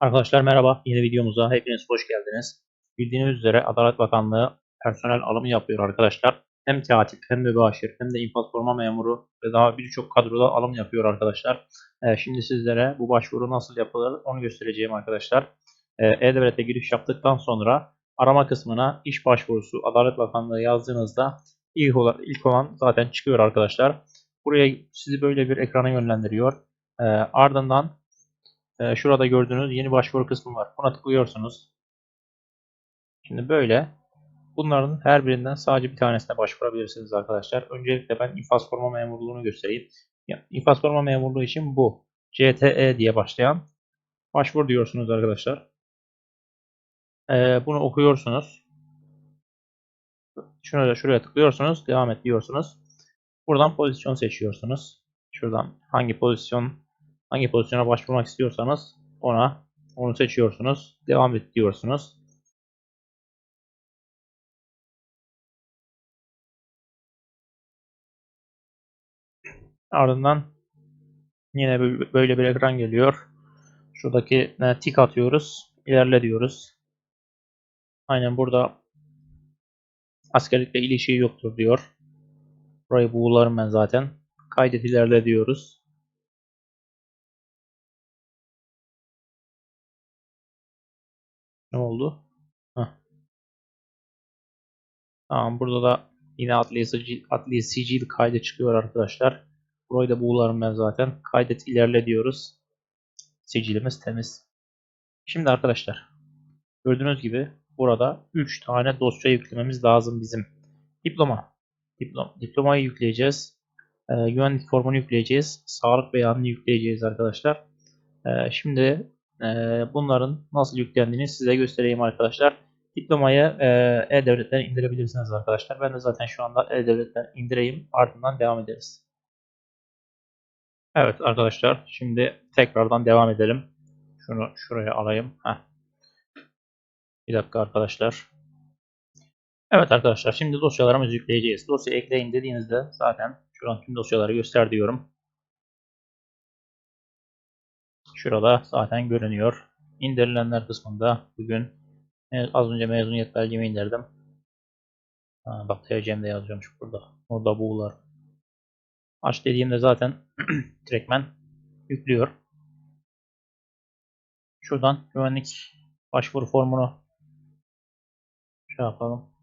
Arkadaşlar merhaba. Yeni videomuza hepiniz hoş geldiniz. Bildiğiniz üzere Adalet Bakanlığı personel alımı yapıyor arkadaşlar. Hem katip hem de başir hem de infaz koruma memuru ve daha birçok kadroda alım yapıyor arkadaşlar. Ee, şimdi sizlere bu başvuru nasıl yapılır onu göstereceğim arkadaşlar. Ee, E-Devlet'e giriş yaptıktan sonra arama kısmına iş başvurusu Adalet Bakanlığı yazdığınızda ilk olan, ilk olan zaten çıkıyor arkadaşlar. Buraya sizi böyle bir ekrana yönlendiriyor. Ee, ardından ee, şurada gördüğünüz yeni başvuru kısmı var. Buna tıklıyorsunuz. Şimdi böyle. Bunların her birinden sadece bir tanesine başvurabilirsiniz arkadaşlar. Öncelikle ben infaz koruma memurluğunu göstereyim. İnfaz koruma memurluğu için bu. CTE diye başlayan. Başvur diyorsunuz arkadaşlar. Ee, bunu okuyorsunuz. Şuraya, şuraya tıklıyorsunuz. Devam et diyorsunuz. Buradan pozisyon seçiyorsunuz. Şuradan hangi pozisyon hangi pozisyona başvurmak istiyorsanız ona onu seçiyorsunuz. Devam et diyorsunuz. Ardından yine böyle bir ekran geliyor. Şuradaki tik atıyoruz. İlerle diyoruz. Aynen burada askerlikle ilişiği yoktur diyor. Burayı buğularım ben zaten. Kaydet ilerle diyoruz. Ne oldu? Heh. Tamam burada da yine adli sicil kaydı çıkıyor arkadaşlar. Burayı da buğularım ben zaten. Kaydet ilerle diyoruz. Sicilimiz temiz. Şimdi arkadaşlar gördüğünüz gibi burada 3 tane dosya yüklememiz lazım bizim. Diploma. Diplom, diplomayı yükleyeceğiz. E, güvenlik formunu yükleyeceğiz. Sağlık beyanını yükleyeceğiz arkadaşlar. E, şimdi bunların nasıl yüklendiğini size göstereyim arkadaşlar. Diplomayı E-Devlet'ten indirebilirsiniz arkadaşlar. Ben de zaten şu anda E-Devlet'ten indireyim. Ardından devam ederiz. Evet arkadaşlar şimdi tekrardan devam edelim. Şunu şuraya alayım. Heh. Bir dakika arkadaşlar. Evet arkadaşlar şimdi dosyalarımızı yükleyeceğiz. Dosya ekleyin dediğinizde zaten şuradan tüm dosyaları göster diyorum. Şurada zaten görünüyor. İndirilenler kısmında bugün az önce mezuniyet belgemi indirdim. Ha, bak TCM'de yazıyormuş burada. Orada buğular. Aç dediğimde zaten direktmen yüklüyor. Şuradan güvenlik başvuru formunu şey yapalım.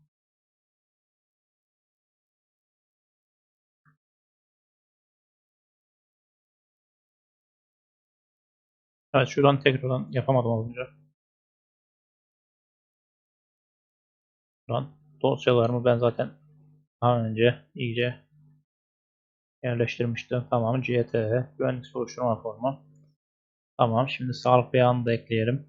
Evet şuradan tekrardan yapamadım az önce. Şuradan dosyalarımı ben zaten daha önce iyice yerleştirmiştim. Tamam CTE güvenlik soruşturma formu. Tamam şimdi sağlık beyanını da ekleyelim.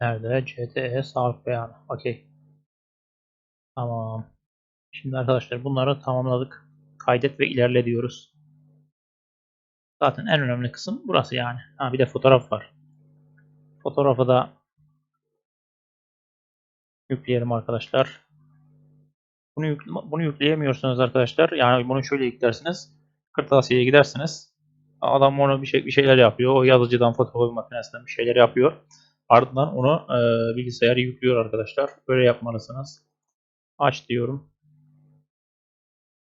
Nerede? CTE sağlık beyanı. Okey. Tamam. Şimdi arkadaşlar bunları tamamladık kaydet ve ilerle diyoruz. Zaten en önemli kısım burası yani. Ha, bir de fotoğraf var. Fotoğrafı da yükleyelim arkadaşlar. Bunu, yük, bunu yükleyemiyorsunuz arkadaşlar. Yani bunu şöyle yüklersiniz. Kırtasiye'ye gidersiniz. Adam onu bir, şey, bir şeyler yapıyor. O yazıcıdan fotokopi makinesinden bir şeyler yapıyor. Ardından onu e, bilgisayara yüklüyor arkadaşlar. Böyle yapmalısınız. Aç diyorum.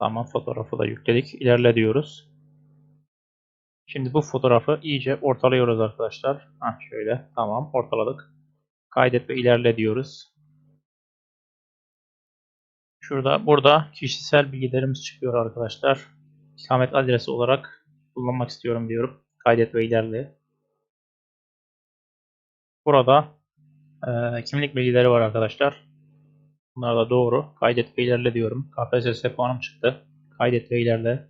Tamam fotoğrafı da yükledik. İlerle diyoruz. Şimdi bu fotoğrafı iyice ortalıyoruz arkadaşlar. Heh, şöyle tamam ortaladık. Kaydet ve ilerle diyoruz. Şurada burada kişisel bilgilerimiz çıkıyor arkadaşlar. İkamet adresi olarak kullanmak istiyorum diyorum. Kaydet ve ilerle. Burada e, kimlik bilgileri var arkadaşlar. Bunlar da doğru. Kaydet ve ilerle diyorum. KPSS puanım çıktı. Kaydet ve ilerle.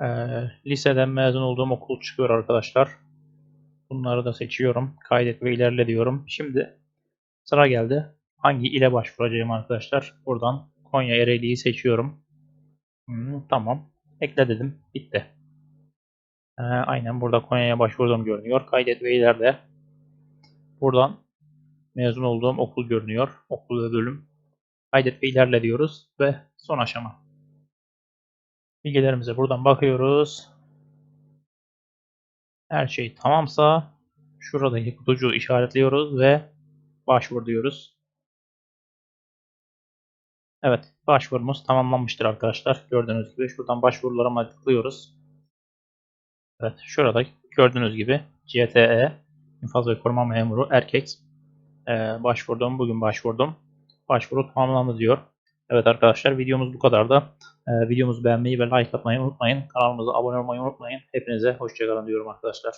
Ee, liseden mezun olduğum okul çıkıyor arkadaşlar. Bunları da seçiyorum. Kaydet ve ilerle diyorum. Şimdi sıra geldi. Hangi ile başvuracağım arkadaşlar? Buradan Konya Ereğli'yi seçiyorum. Hmm, tamam. Ekle dedim. Bitti. Ee, aynen burada Konya'ya başvurdum görünüyor. Kaydet ve ilerle. Buradan mezun olduğum okul görünüyor. Okul ve bölüm. Kaydet ve ilerle diyoruz ve son aşama. Bilgilerimize buradan bakıyoruz. Her şey tamamsa şuradaki kutucuğu işaretliyoruz ve başvur diyoruz. Evet, başvurumuz tamamlanmıştır arkadaşlar. Gördüğünüz gibi şuradan başvurularıma tıklıyoruz. Evet, şurada gördüğünüz gibi CTE infaz ve koruma memuru erkek ee, başvurdum. Bugün başvurdum. Başvuru tamamlandı diyor. Evet arkadaşlar videomuz bu kadardı. Ee, videomuzu beğenmeyi ve like atmayı unutmayın. Kanalımıza abone olmayı unutmayın. Hepinize hoşçakalın diyorum arkadaşlar.